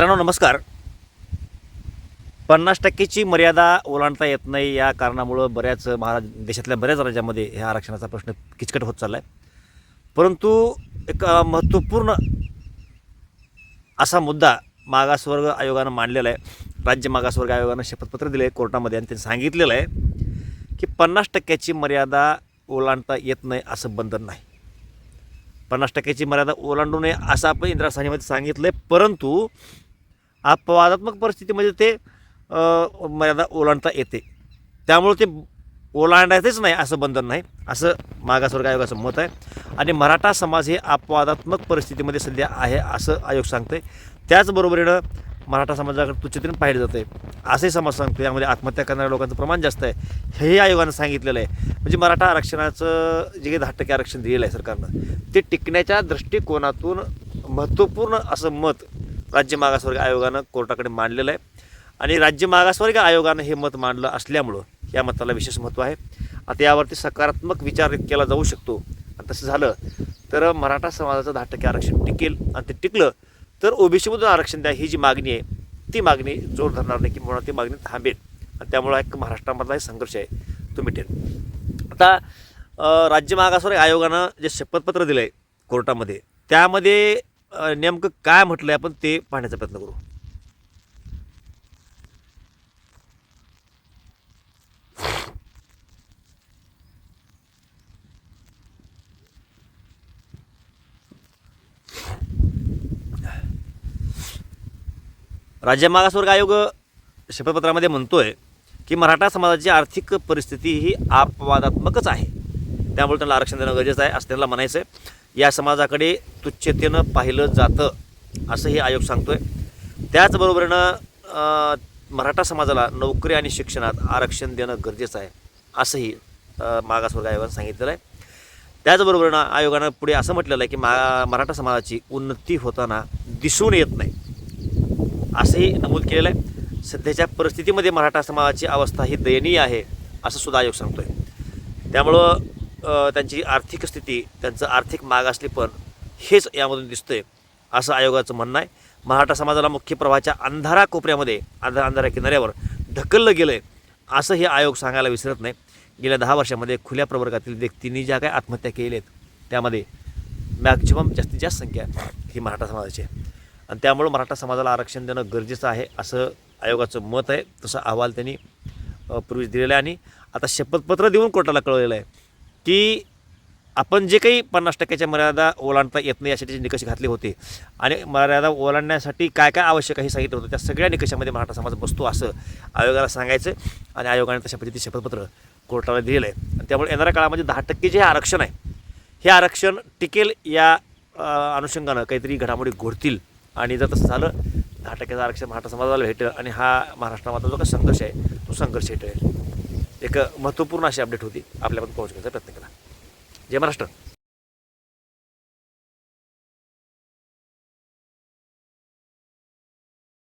मित्रांनो नमस्कार. पन्नास टक्केची मर्यादा ओलांडता येत नाही या कारणामुळं बऱ्याच महाराज देशातल्या बऱ्याच राज्यामध्ये ह्या आरक्षणाचा प्रश्न किचकट होत चालला आहे परंतु एक महत्त्वपूर्ण असा मुद्दा मागासवर्ग आयोगानं मांडलेला आहे. राज्य मागासवर्ग आयोगानं शपथपत्र दिले आहे कोर्टामध्ये आणि त्यांनी सांगितलेलं आहे की पन्नास टक्क्याची मर्यादा ओलांडता येत नाही असं बंधन नाही. पन्नास टक्क्याची मर्यादा ओलांडू नये असं आपण इंद्रासानीमध्ये सांगितलं आहे परंतु अपवादात्मक परिस्थितीमध्ये ते मर्यादा ओलांडता येते. त्यामुळे ते ओलांडायचंच नाही असं बंधन नाही असं मागासवर्ग आयोगाचं मत आहे. आणि मराठा समाज हे अपवादात्मक परिस्थितीमध्ये सध्या आहे असं आयोग सांगतोय. त्याचबरोबरीनं मराठा समाजाकडे तुच्छतेने पाहिलं जातं आहे असे समाज सांगतो यामध्ये आत्महत्या करणाऱ्या लोकांचं प्रमाण जास्त आहे. हेही आयोगानं सांगितलेलं आहे. म्हणजे मराठा आरक्षणाचं जे काही दहा टक्के आरक्षण दिलेलं आहे सरकारनं ते टिकण्याच्या दृष्टिकोनातून महत्त्वपूर्ण असं मत राज्य मागासवर्ग आयोगानं कोर्टाकडे मांडलेलं आहे. आणि राज्य मागासवर्ग आयोगानं हे मत मांडलं असल्यामुळं या मताला विशेष महत्त्व आहे. आता यावरती सकारात्मक विचार केला जाऊ शकतो. आणि तसं झालं तर मराठा समाजाचं दहा टक्के आरक्षण टिकेल आणि ते टिकलं तर ओबीसीमधून आरक्षण द्या ही जी मागणी आहे ती मागणी जोर धरणार नाही की म्हणून ती मागणी थांबेल. आणि त्यामुळं एक महाराष्ट्रामधला संघर्ष आहे. तो मिटेल आता राज्य मागासवर्ग आयोगानं जे शपथपत्र दिलं आहे कोर्टामध्ये त्यामध्ये नेमकं काय म्हटलं आहे आपण ते पाहण्याचा प्रयत्न करू. राज्य मागासवर्ग आयोग शपथपत्रामध्ये म्हणतोय की मराठा समाजाची आर्थिक परिस्थिती ही अपवादात्मकच आहे. त्यामुळे त्यांना आरक्षण देणं गरजेचं आहे असं त्यांना म्हणायचं आहे या समाजाकडे तुच्छतेनं पाहिलं जातं असंही आयोग सांगतोय. त्याचबरोबरीनं मराठा समाजाला नोकरी आणि शिक्षणात आरक्षण देणं गरजेचं आहे असंही मागासवर्ग आयोगानं सांगितलेलं आहे. त्याचबरोबरीनं आयोगानं पुढे असं म्हटलेलं आहे की मा मराठा समाजाची उन्नती होताना दिसून येत नाही असंही नमूद केलेलं आहे. सध्याच्या परिस्थितीमध्ये मराठा समाजाची अवस्था ही दयनीय आहे असं सुद्धा आयोग सांगतोय. त्यामुळं त्यांची आर्थिक स्थिती त्यांचं आर्थिक मागासलेपण हेच यामधून दिसतंय असं आयोगाचं म्हणणं आहे. मराठा समाजाला मुख्य प्रवाहाच्या अंधारा कोपऱ्यामध्ये अंधारा अंधारा किनाऱ्यावर ढकललं गेलं आहे असं हे आयोग सांगायला विसरत नाही. गेल्या दहा वर्षामध्ये खुल्या प्रवर्गातील व्यक्तींनी ज्या काही आत्महत्या केल्या आहेत त्यामध्ये मॅक्झिमम जास्तीत जास्त संख्या ही मराठा समाजाची आहे. आणि त्यामुळं मराठा समाजाला आरक्षण देणं गरजेचं आहे असं आयोगाचं मत आहे. तसा अहवाल त्यांनी पूर्वी पूर्वीच दिलेला आहे. आणि आता शपथपत्र देऊन कोर्टाला कळवलेलं आहे. की आपण जे काही पन्नास टक्क्याच्या मर्यादा ओलांडता येत नाही यासाठी निकष घातले होते. आणि मर्यादा ओलांडण्यासाठी काय काय आवश्यक आहे सांगितलं होतं. त्या सगळ्या निकषामध्ये मराठा समाज बसतो असं आयोगाला सांगायचं आणि आयोगाने तशा पद्धतीचे शपथपत्र कोर्टाला दिलेलं आहे. आणि त्यामुळे येणाऱ्या काळामध्ये दहा टक्के जे आरक्षण आहे हे आरक्षण टिकेल या अनुषंगानं काहीतरी घडामोडी घोडतील. आणि जर तसं झालं दहा टक्क्याचं आरक्षण मराठा समाजाला भेटेल आणि हा महाराष्ट्रामधला जो काही संघर्ष आहे तो संघर्ष भेटेल एक महत्त्वपूर्ण अशी अपडेट होती. आपल्यापर्यंत पोहोचण्याचा प्रयत्न केला. जय महाराष्ट्र.